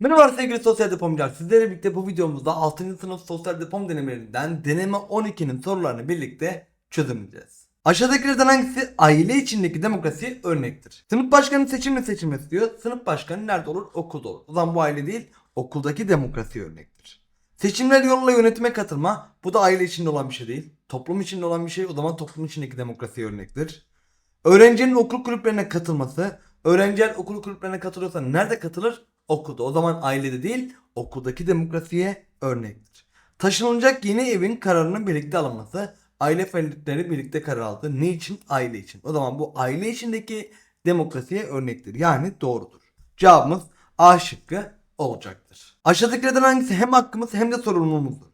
Merhaba sevgili sosyal depomcular. Sizlerle birlikte bu videomuzda 6. sınıf sosyal depom denemelerinden deneme 12'nin sorularını birlikte çözümleyeceğiz. Aşağıdakilerden hangisi aile içindeki demokrasi örnektir? Sınıf başkanı seçimle seçilmesi diyor. Sınıf başkanı nerede olur? Okulda olur. O zaman bu aile değil, okuldaki demokrasi örnektir. Seçimler yoluyla yönetime katılma. Bu da aile içinde olan bir şey değil. Toplum içinde olan bir şey. O zaman toplum içindeki demokrasi örnektir. Öğrencinin okul kulüplerine katılması. Öğrenciler okul kulüplerine katılıyorsa nerede katılır? Okulda. O zaman ailede değil okuldaki demokrasiye örnektir. Taşınılacak yeni evin kararının birlikte alınması. Aile fertleri birlikte karar aldı. Ne için? Aile için. O zaman bu aile içindeki demokrasiye örnektir. Yani doğrudur. Cevabımız A şıkkı olacaktır. Aşağıdakilerden hangisi hem hakkımız hem de sorumluluğumuzdur?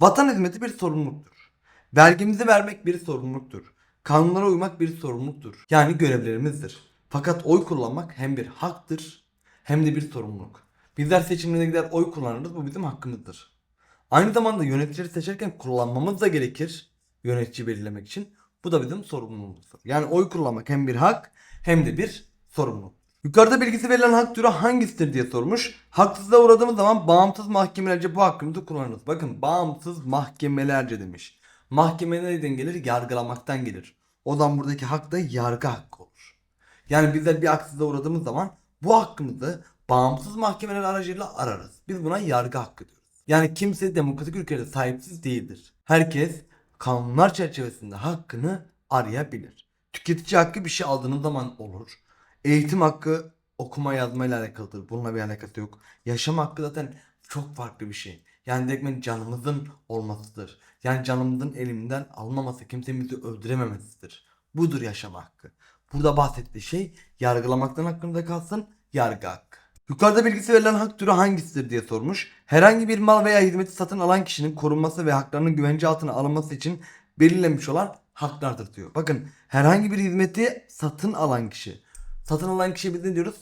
Vatan hizmeti bir sorumluluktur. Vergimizi vermek bir sorumluluktur. Kanunlara uymak bir sorumluluktur. Yani görevlerimizdir. Fakat oy kullanmak hem bir haktır hem de bir sorumluluk. Bizler seçimlere gider oy kullanırız bu bizim hakkımızdır. Aynı zamanda yöneticileri seçerken kullanmamız da gerekir yönetici belirlemek için. Bu da bizim sorumluluğumuzdur. Yani oy kullanmak hem bir hak hem de bir sorumluluk. Yukarıda bilgisi verilen hak türü hangisidir diye sormuş. Haksızlığa uğradığımız zaman bağımsız mahkemelerce bu hakkımızı kullanırız. Bakın bağımsız mahkemelerce demiş. Mahkeme nereden gelir? Yargılamaktan gelir. O zaman buradaki hak da yargı hakkı olur. Yani bizler bir haksızlığa uğradığımız zaman bu hakkımızı bağımsız mahkemeler aracılığıyla ararız. Biz buna yargı hakkı diyoruz. Yani kimse demokratik ülkede sahipsiz değildir. Herkes kanunlar çerçevesinde hakkını arayabilir. Tüketici hakkı bir şey aldığınız zaman olur. Eğitim hakkı okuma yazmayla alakalıdır. Bununla bir alakası yok. Yaşam hakkı zaten çok farklı bir şey. Yani direktmen canımızın olmasıdır. Yani canımızın elimden almaması, kimsenin bizi öldürememesidir. Budur yaşam hakkı. Burada bahsettiği şey yargılamaktan hakkında kalsın yargı hakkı. Yukarıda bilgisi verilen hak türü hangisidir diye sormuş. Herhangi bir mal veya hizmeti satın alan kişinin korunması ve haklarının güvence altına alınması için belirlenmiş olan haklardır diyor. Bakın herhangi bir hizmeti satın alan kişi. Satın alan kişi biz ne diyoruz?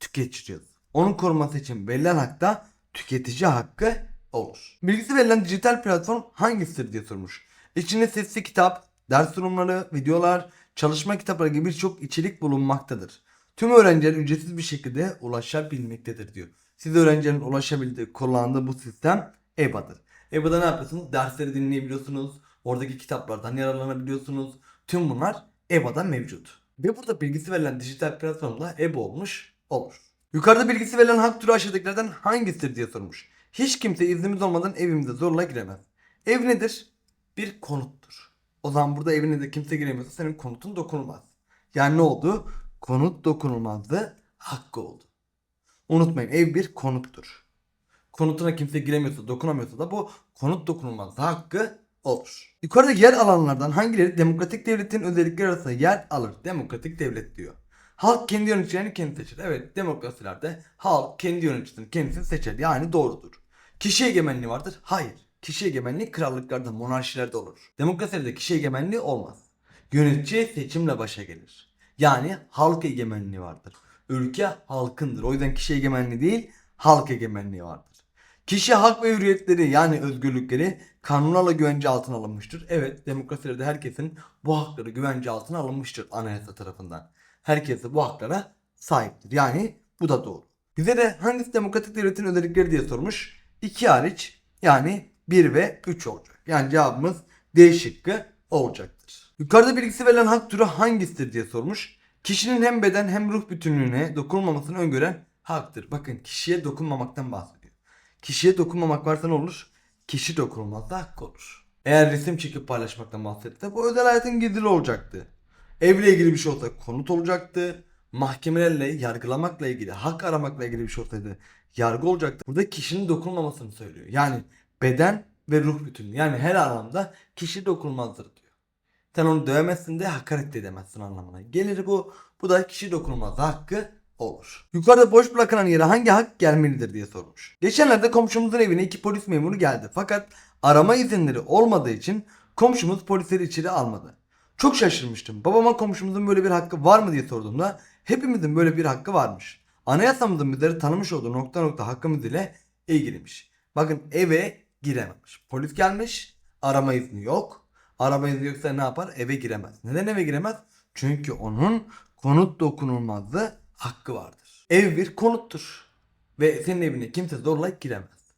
Tüketici diyoruz. Onun korunması için verilen hak da tüketici hakkı olur. Bilgisi verilen dijital platform hangisidir diye sormuş. İçinde sesli kitap, ders sunumları, videolar, çalışma kitapları gibi birçok içerik bulunmaktadır. Tüm öğrenciler ücretsiz bir şekilde ulaşabilmektedir diyor. Siz öğrencilerin ulaşabildiği, kullandığı bu sistem EBA'dır. EBA'da ne yapıyorsunuz? Dersleri dinleyebiliyorsunuz. Oradaki kitaplardan yararlanabiliyorsunuz. Tüm bunlar EBA'da mevcut. Ve burada bilgisi verilen dijital platformda EBA olmuş olur. Yukarıda bilgisi verilen hak türü aşağıdakilerden hangisidir diye sormuş. Hiç kimse iznimiz olmadan evimize zorla giremez. Ev nedir? Bir konuttur. O zaman burada evine de kimse giremiyorsa senin konutun dokunulmaz. Yani ne oldu? Konut dokunulmazdı, hakkı oldu. Unutmayın ev bir konuttur. Konutuna kimse giremiyorsa, dokunamıyorsa da bu konut dokunulmaz hakkı olur. Yukarıda yer alanlardan hangileri demokratik devletin özellikleri arasında yer alır? Demokratik devlet diyor. Halk kendi yöneticilerini kendi seçer. Evet demokrasilerde halk kendi yöneticisini kendisi seçer. Yani doğrudur. Kişi egemenliği vardır. Hayır. Kişi egemenliği krallıklarda, monarşilerde olur. Demokrasilerde kişi egemenliği olmaz. Yönetici seçimle başa gelir. Yani halk egemenliği vardır. Ülke halkındır. O yüzden kişi egemenliği değil, halk egemenliği vardır. Kişi hak ve hürriyetleri yani özgürlükleri kanunlarla güvence altına alınmıştır. Evet demokrasilerde herkesin bu hakları güvence altına alınmıştır anayasa tarafından. Herkes de bu haklara sahiptir. Yani bu da doğru. Bize de hangisi demokratik devletin özellikleri diye sormuş. 2 hariç yani 1 ve 3 olacak. Yani cevabımız D şıkkı olacaktır. Yukarıda bilgisi verilen hak türü hangisidir diye sormuş. Kişinin hem beden hem ruh bütünlüğüne dokunulmamasını öngören haktır. Bakın kişiye dokunmamaktan bahsediyor. Kişiye dokunmamak varsa ne olur? Kişi dokunulmazsa hakkı olur. Eğer resim çekip paylaşmaktan bahsetse bu özel hayatın gizli olacaktı. Evle ilgili bir şey olsa konut olacaktı. Mahkemelerle yargılamakla ilgili, hak aramakla ilgili bir şey olsaydı yargı olacaktı. Burada kişinin dokunulmamasını söylüyor. Yani beden ve ruh bütünlüğü. Yani her anlamda kişi dokunulmazdır diyor. Sen onu dövemezsin de hakaret de edemezsin anlamına. Gelir bu. Bu da kişi dokunulmaz hakkı olur. Yukarıda boş bırakılan yere hangi hak gelmelidir diye sormuş. Geçenlerde komşumuzun evine iki polis memuru geldi. Fakat arama izinleri olmadığı için komşumuz polisleri içeri almadı. Çok şaşırmıştım. Babama komşumuzun böyle bir hakkı var mı diye sorduğumda hepimizin böyle bir hakkı varmış. Anayasamızın bizleri tanımış olduğu nokta nokta hakkımız ile ilgiliymiş. Bakın eve girememiş. Polis gelmiş. Arama izni yok. Arama izni yoksa ne yapar? Eve giremez. Neden eve giremez? Çünkü onun konut dokunulmazlığı hakkı vardır. Ev bir konuttur. Ve senin evine kimse zorla giremez.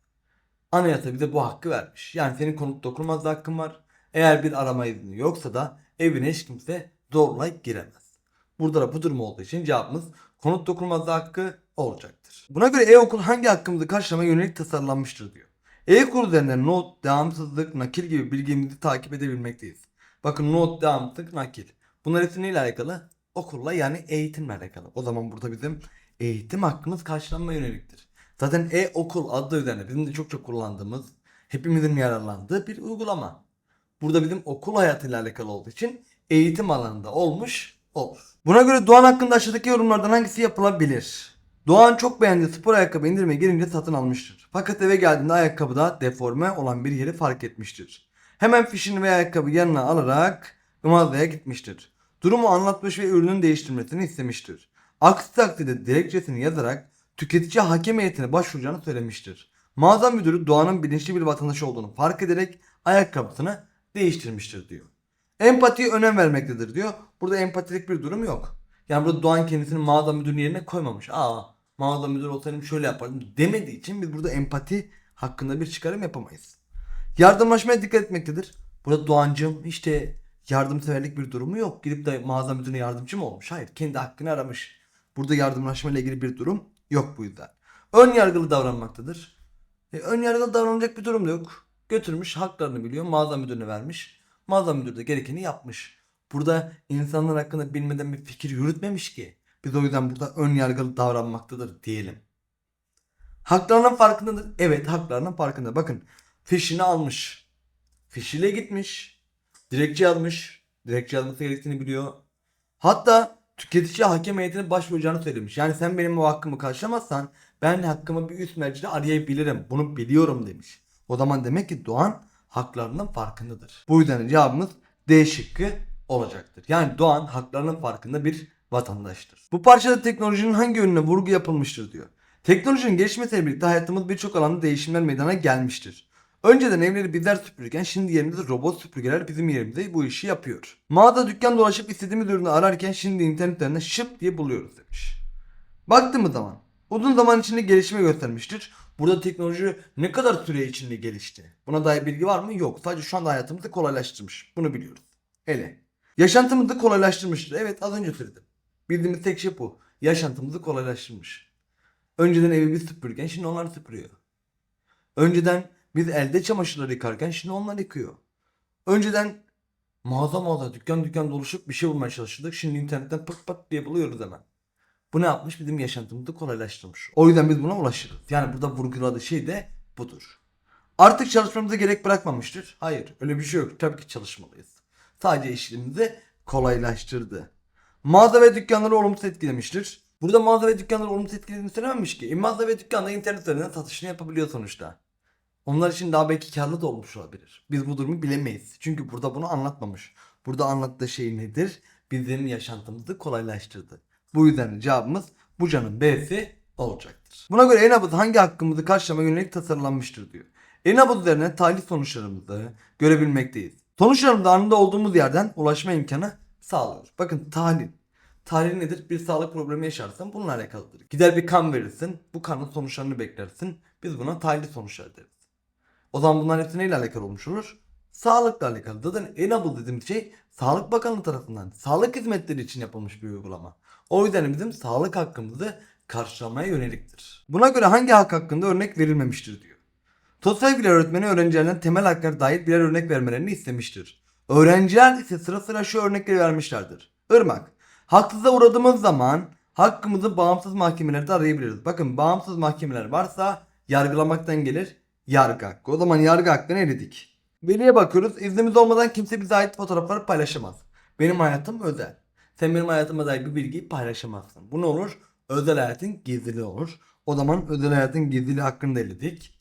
Anayasa bize bu hakkı vermiş. Yani senin konut dokunulmazlığı hakkın var. Eğer bir arama izni yoksa da evine hiç kimse zorla giremez. Burada da bu durum olduğu için cevabımız konut dokunulmazlığı hakkı olacaktır. Buna göre e-okul hangi hakkımızı karşılamaya yönelik tasarlanmıştır diyor. E-okul üzerinden not, devamsızlık, nakil gibi bilgimizi takip edebilmekteyiz. Bakın not, devamsızlık, nakil. Bunlar hepsi neyle alakalı? Okulla yani eğitimle alakalı. O zaman burada bizim eğitim hakkımız karşılanmaya yöneliktir. Zaten e-okul adı üzerine bizim de çok çok kullandığımız, hepimizin yararlandığı bir uygulama. Burada bizim okul hayatıyla alakalı olduğu için eğitim alanında olmuş olur. Buna göre Doğan hakkında aşağıdaki yorumlardan hangisi yapılabilir? Doğan çok beğendiği spor ayakkabı indirime girince satın almıştır. Fakat eve geldiğinde ayakkabıda deforme olan bir yeri fark etmiştir. Hemen fişini ve ayakkabı yanına alarak mağazaya gitmiştir. Durumu anlatmış ve ürünün değiştirmesini istemiştir. Aksi takdirde dilekçesini yazarak tüketici hakem heyetine başvuracağını söylemiştir. Mağaza müdürü Doğan'ın bilinçli bir vatandaş olduğunu fark ederek ayakkabısını değiştirmiştir diyor. Empatiye önem vermektedir diyor. Burada empatilik bir durum yok. Yani burada Doğan kendisini mağaza müdürünün yerine koymamış. Aa mağaza müdürü olsaydım şöyle yapardım demediği için biz burada empati hakkında bir çıkarım yapamayız. Yardımlaşmaya dikkat etmektedir. Burada Doğancım işte yardımseverlik bir durumu yok. Gidip de mağaza müdürüne yardımcı mı olmuş? Hayır kendi hakkını aramış. Burada yardımlaşma ile ilgili bir durum yok bu yüzden. Ön yargılı davranmaktadır. E, ön yargılı davranacak bir durum da yok. Götürmüş haklarını biliyor mağaza müdürüne vermiş. Mağaza müdürü de gerekeni yapmış. Burada insanlar hakkında bilmeden bir fikir yürütmemiş ki. Biz o yüzden burada ön yargılı davranmaktadır diyelim. Haklarının farkındadır. Evet haklarının farkında. Bakın fişini almış. Fişiyle gitmiş. Dilekçe yazmış. Dilekçe yazması gerektiğini biliyor. Hatta tüketici hakem heyetine başvuracağını söylemiş. Yani sen benim o hakkımı karşılamazsan ben hakkımı bir üst mercide arayabilirim. Bunu biliyorum demiş. O zaman demek ki Doğan haklarının farkındadır. Bu yüzden cevabımız D şıkkı olacaktır. Yani Doğan haklarının farkında bir vatandaştır. Bu parçada teknolojinin hangi yönüne vurgu yapılmıştır diyor. Teknolojinin gelişmesiyle birlikte hayatımız birçok alanda değişimler meydana gelmiştir. Önceden evleri bizler süpürürken şimdi yerimizde robot süpürgeler bizim yerimizde bu işi yapıyor. Mağaza dükkan dolaşıp istediğimiz ürünü ararken şimdi internet üzerinden şıp diye buluyoruz demiş. Baktığımız zaman uzun zaman içinde gelişme göstermiştir. Burada teknoloji ne kadar süre içinde gelişti? Buna dair bilgi var mı? Yok. Sadece şu anda hayatımızı kolaylaştırmış. Bunu biliyoruz. Hele. Yaşantımızı kolaylaştırmıştır. Evet az önce söyledim. Bildiğimiz tek şey bu. Yaşantımızı kolaylaştırmış. Önceden evi biz süpürürken şimdi onlar süpürüyor. Önceden biz elde çamaşırları yıkarken şimdi onlar yıkıyor. Önceden mağaza mağaza dükkan dükkan dolaşıp bir şey bulmaya çalışırdık. Şimdi internetten pıt pıt diye buluyoruz hemen. Bu ne yapmış? Bizim yaşantımızı kolaylaştırmış. O yüzden biz buna ulaşırız. Yani burada vurguladığı şey de budur. Artık çalışmamıza gerek bırakmamıştır. Hayır öyle bir şey yok. Tabii ki çalışmalıyız. Sadece işlerimizi kolaylaştırdı. Mağaza ve dükkanları olumsuz etkilemiştir. Burada mağaza ve dükkanları olumsuz etkilediğini söylememiş ki. E, mağaza ve dükkanda internet üzerinden satışını yapabiliyor sonuçta. Onlar için daha belki karlı da olmuş olabilir. Biz bu durumu bilemeyiz. Çünkü burada bunu anlatmamış. Burada anlattığı şey nedir? Bizim yaşantımızı kolaylaştırdı. Bu yüzden cevabımız bu canın B'si olacaktır. Buna göre en hangi hakkımızı karşılamaya yönelik tasarlanmıştır diyor. En üzerine tahlil sonuçlarımızı görebilmekteyiz. Sonuçlarımızda anında olduğumuz yerden ulaşma imkanı sağlıyor. Bakın tahlil. Tahlil nedir? Bir sağlık problemi yaşarsan bununla alakalıdır. Gider bir kan verirsin. Bu kanın sonuçlarını beklersin. Biz buna tahlil sonuçları deriz. O zaman bunların hepsi neyle alakalı olmuş olur? Sağlıkla alakalı. Zaten Enable dediğimiz şey Sağlık Bakanlığı tarafından sağlık hizmetleri için yapılmış bir uygulama. O yüzden bizim sağlık hakkımızı karşılamaya yöneliktir. Buna göre hangi hak hakkında örnek verilmemiştir diyor. Sosyal bilgiler öğretmeni öğrencilerden temel haklara dair birer örnek vermelerini istemiştir. Öğrenciler ise sıra sıra şu örnekleri vermişlerdir. Irmak, haksıza uğradığımız zaman hakkımızı bağımsız mahkemelerde arayabiliriz. Bakın bağımsız mahkemeler varsa yargılamaktan gelir yargı hakkı. O zaman yargı hakkını eledik. Veliye bakıyoruz. İznimiz olmadan kimse bize ait fotoğrafları paylaşamaz. Benim hayatım özel. Sen benim hayatıma dair bir bilgiyi paylaşamazsın. Bu ne olur? Özel hayatın gizliliği olur. O zaman özel hayatın gizliliği hakkını da eledik.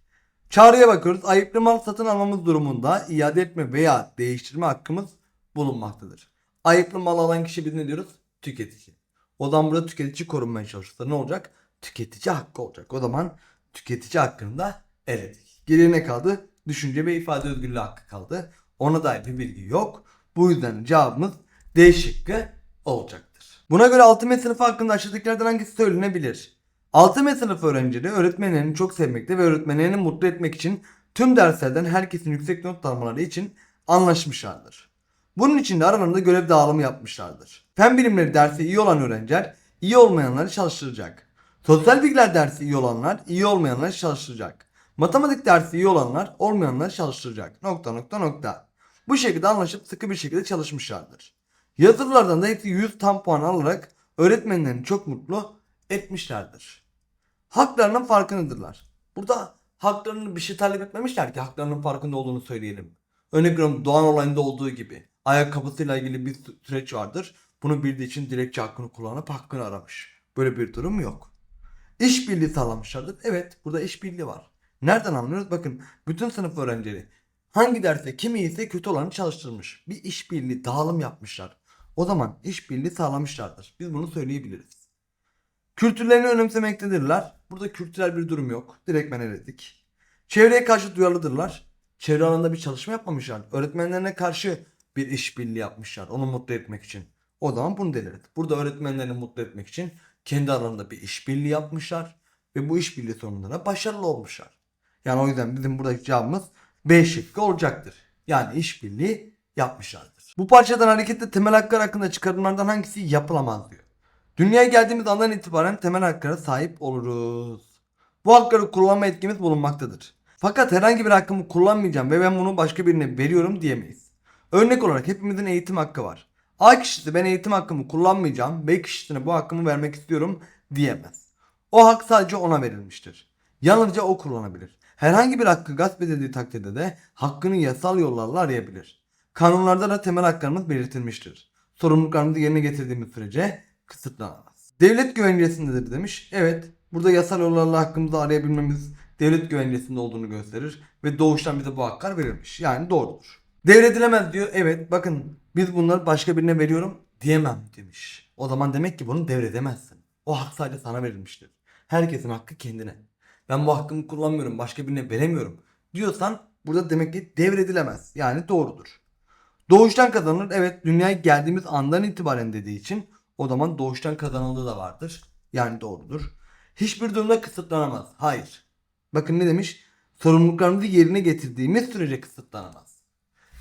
Çağrıya bakıyoruz. Ayıplı mal satın almamız durumunda iade etme veya değiştirme hakkımız bulunmaktadır. Ayıplı mal alan kişi biz ne diyoruz? Tüketici. O zaman burada tüketici korunmaya çalışırsa ne olacak? Tüketici hakkı olacak. O zaman tüketici hakkını da eledik. Geriye ne kaldı? Düşünce ve ifade özgürlüğü hakkı kaldı. Ona dair bir bilgi yok. Bu yüzden cevabımız D şıkkı olacaktır. Buna göre 6. sınıfı hakkında aşağıdakilerden hangisi söylenebilir? 6. sınıf öğrencileri öğretmenlerini çok sevmekte ve öğretmenlerini mutlu etmek için tüm derslerden herkesin yüksek not almaları için anlaşmışlardır. Bunun için de aralarında görev dağılımı yapmışlardır. Fen bilimleri dersi iyi olan öğrenciler iyi olmayanları çalıştıracak. Sosyal bilgiler dersi iyi olanlar iyi olmayanları çalıştıracak. Matematik dersi iyi olanlar olmayanları çalıştıracak. Nokta nokta nokta. Bu şekilde anlaşıp sıkı bir şekilde çalışmışlardır. Yazılılardan da hepsi 100 tam puan alarak öğretmenlerini çok mutlu etmişlerdir. Haklarının farkındadırlar. Burada haklarını bir şey talep etmemişler ki haklarının farkında olduğunu söyleyelim. Örnek veriyorum Doğan olayında olduğu gibi. Ayakkabısıyla ilgili bir sü- süreç vardır. Bunu bildiği için dilekçe hakkını kullanıp hakkını aramış. Böyle bir durum yok. İşbirliği sağlamışlardır. Evet burada işbirliği var. Nereden anlıyoruz? Bakın bütün sınıf öğrencileri hangi derste kim iyiyse kötü olanı çalıştırmış. Bir işbirliği dağılım yapmışlar. O zaman işbirliği sağlamışlardır. Biz bunu söyleyebiliriz. Kültürlerini önemsemektedirler. Burada kültürel bir durum yok. Direkt ben eledik. Çevreye karşı duyarlıdırlar. Çevre alanında bir çalışma yapmamışlar. Öğretmenlerine karşı bir işbirliği yapmışlar. Onu mutlu etmek için. O zaman bunu deliriz. Burada öğretmenlerini mutlu etmek için kendi aralarında bir işbirliği yapmışlar. Ve bu işbirliği sonunda da başarılı olmuşlar. Yani o yüzden bizim buradaki cevabımız B şıkkı olacaktır. Yani işbirliği yapmışlardır. Bu parçadan hareketle temel haklar hakkında çıkarımlardan hangisi yapılamaz diyor. Dünyaya geldiğimiz andan itibaren temel haklara sahip oluruz. Bu hakları kullanma etkimiz bulunmaktadır. Fakat herhangi bir hakkımı kullanmayacağım ve ben bunu başka birine veriyorum diyemeyiz. Örnek olarak hepimizin eğitim hakkı var. A kişisi ben eğitim hakkımı kullanmayacağım, B kişisine bu hakkımı vermek istiyorum diyemez. O hak sadece ona verilmiştir. Yalnızca o kullanabilir. Herhangi bir hakkı gasp edildiği takdirde de hakkını yasal yollarla arayabilir. Kanunlarda da temel haklarımız belirtilmiştir. Sorumluluklarımızı yerine getirdiğimiz sürece kısıtlanamaz. Devlet güvencesindedir demiş. Evet, burada yasal yollarla hakkımızı arayabilmemiz devlet güvencesinde olduğunu gösterir ve doğuştan bize bu haklar verilmiş. Yani doğrudur. Devredilemez diyor. Evet, bakın biz bunları başka birine veriyorum diyemem demiş. O zaman demek ki bunu devredemezsin. O hak sadece sana verilmiştir. Herkesin hakkı kendine. Ben bu hakkımı kullanmıyorum, başka birine veremiyorum diyorsan burada demek ki devredilemez. Yani doğrudur. Doğuştan kazanılır. Evet dünyaya geldiğimiz andan itibaren dediği için o zaman doğuştan kazanıldığı da vardır. Yani doğrudur. Hiçbir durumda kısıtlanamaz. Hayır. Bakın ne demiş? Sorumluluklarımızı yerine getirdiğimiz sürece kısıtlanamaz.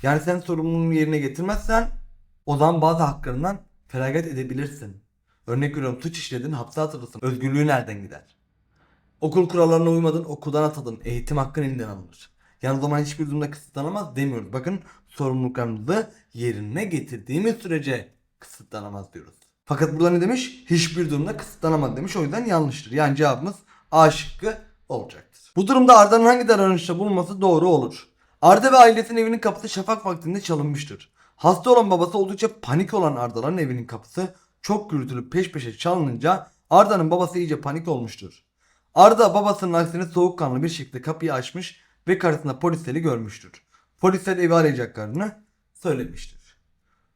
Yani sen sorumluluğunu yerine getirmezsen o zaman bazı haklarından feragat edebilirsin. Örnek veriyorum suç işledin hapse atılırsın. Özgürlüğü nereden gider? Okul kurallarına uymadın okuldan atıldın. Eğitim hakkın elinden alınır. Yani o zaman hiçbir durumda kısıtlanamaz demiyoruz. Bakın sorumluluklarımızı yerine getirdiğimiz sürece kısıtlanamaz diyoruz. Fakat burada ne demiş? Hiçbir durumda kısıtlanamaz demiş. O yüzden yanlıştır. Yani cevabımız A şıkkı olacaktır. Bu durumda Arda'nın hangi davranışta bulunması doğru olur? Arda ve ailesinin evinin kapısı şafak vaktinde çalınmıştır. Hasta olan babası oldukça panik olan Arda'ların evinin kapısı çok gürültülü peş peşe çalınınca Arda'nın babası iyice panik olmuştur. Arda babasının aksine soğukkanlı bir şekilde kapıyı açmış ve karşısında polisleri görmüştür. Polisler evi arayacaklarını söylemiştir.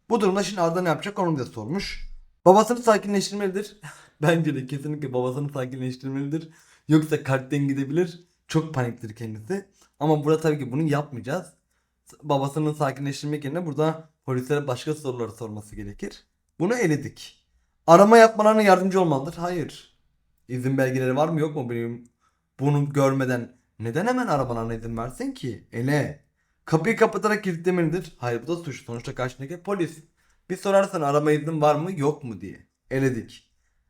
Bu durumda şimdi Arda ne yapacak onu da sormuş. Babasını sakinleştirmelidir. Bence de kesinlikle babasını sakinleştirmelidir. Yoksa kalpten gidebilir. Çok paniktir kendisi. Ama burada tabii ki bunu yapmayacağız. Babasını sakinleştirmek yerine burada polislere başka soruları sorması gerekir. Bunu eledik. Arama yapmalarına yardımcı olmalıdır. Hayır. İzin belgeleri var mı yok mu benim bunu görmeden neden hemen arabalarına izin versin ki? Ele. Kapıyı kapatarak kilitlemelidir. Hayır bu da suç. Sonuçta karşındaki polis. Bir sorarsan arama izin var mı yok mu diye. Eledik.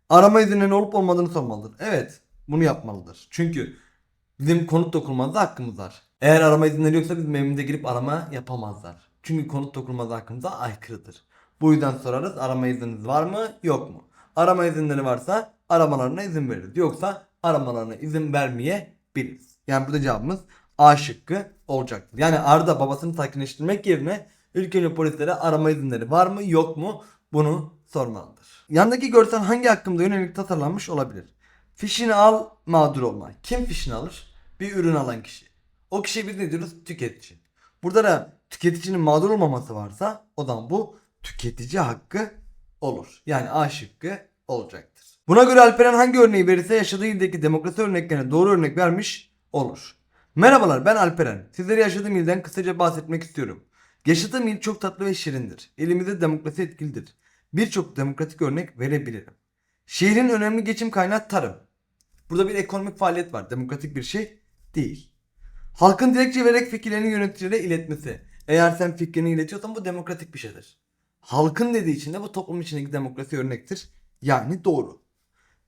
Arama izninin olup olmadığını sormalıdır. Evet bunu yapmalıdır. Çünkü bizim konut dokunmazda hakkımız var. Eğer arama izinleri yoksa bizim evimize girip arama yapamazlar. Çünkü konut dokunmazda hakkımıza aykırıdır. Bu yüzden sorarız arama izniniz var mı yok mu? Arama izinleri varsa aramalarına izin veririz. Yoksa aramalarına izin vermeyebiliriz. Yani burada cevabımız A şıkkı olacaktır. Yani Arda babasını sakinleştirmek yerine ilk önce polislere arama izinleri var mı yok mu bunu sormalıdır. Yandaki görsel hangi hakkımda yönelik tasarlanmış olabilir? Fişini al mağdur olma. Kim fişini alır? Bir ürün alan kişi. O kişi biz ne diyoruz? Tüketici. Burada da tüketicinin mağdur olmaması varsa o zaman bu tüketici hakkı olur. Yani A şıkkı olacaktır. Buna göre Alperen hangi örneği verirse yaşadığı ildeki demokrasi örneklerine doğru örnek vermiş olur. Merhabalar ben Alperen. Sizlere yaşadığım ilden kısaca bahsetmek istiyorum. Yaşadığım il çok tatlı ve şirindir. Elimizde demokrasi etkilidir. Birçok demokratik örnek verebilirim. Şehrin önemli geçim kaynağı tarım. Burada bir ekonomik faaliyet var. Demokratik bir şey değil. Halkın dilekçe vererek fikirlerini yöneticilere iletmesi. Eğer sen fikrini iletiyorsan bu demokratik bir şeydir. Halkın dediği için de bu toplum içindeki demokrasi örnektir. Yani doğru.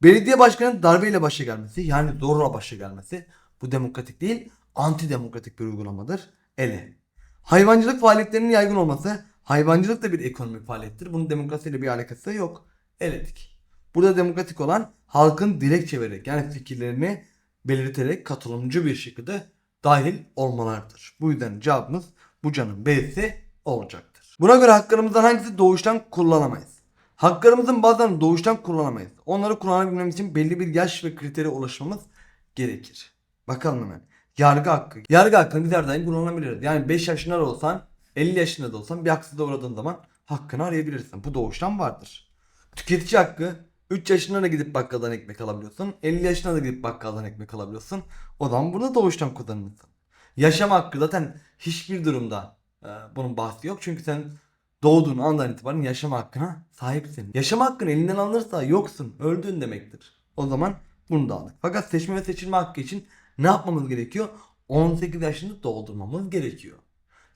Belediye başkanının darbeyle başa gelmesi yani zorla başa gelmesi bu demokratik değil antidemokratik bir uygulamadır. Ele. Hayvancılık faaliyetlerinin yaygın olması hayvancılık da bir ekonomik faaliyettir. Bunun demokrasiyle bir alakası yok. Eledik. Burada demokratik olan halkın dilekçe vererek yani fikirlerini belirterek katılımcı bir şekilde dahil olmalarıdır. Bu yüzden cevabımız bu canın B'si olacaktır. Buna göre haklarımızdan hangisi doğuştan kullanamayız? Haklarımızın bazılarını doğuştan kullanamayız. Onları kullanabilmemiz için belli bir yaş ve kritere ulaşmamız gerekir. Bakalım hemen. Yargı hakkı. Yargı hakkını biz her daim kullanabiliriz. Yani 5 yaşında da olsan 50 yaşında da olsan bir haksızlığa uğradığın zaman hakkını arayabilirsin. Bu doğuştan vardır. Tüketici hakkı 3 yaşında da gidip bakkaldan ekmek alabiliyorsun. 50 yaşında da gidip bakkaldan ekmek alabiliyorsun. O zaman bunu doğuştan kullanırsın. Yaşam hakkı zaten hiçbir durumda e, bunun bahsi yok. Çünkü sen doğduğun andan itibaren yaşam hakkına sahipsin. Yaşam hakkın elinden alınırsa yoksun, öldün demektir. O zaman bunu da aldık. Fakat seçme ve seçilme hakkı için ne yapmamız gerekiyor? 18 yaşını doldurmamız gerekiyor.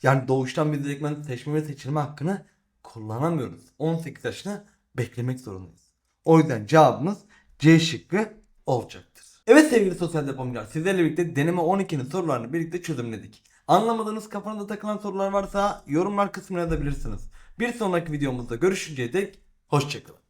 Yani doğuştan biz direktmen seçme ve seçilme hakkını kullanamıyoruz. 18 yaşını beklemek zorundayız. O yüzden cevabımız C şıkkı olacaktır. Evet sevgili sosyal depomcular sizlerle birlikte deneme 12'nin sorularını birlikte çözümledik. Anlamadığınız kafanızda takılan sorular varsa yorumlar kısmına yazabilirsiniz. Bir sonraki videomuzda görüşünceye dek hoşçakalın.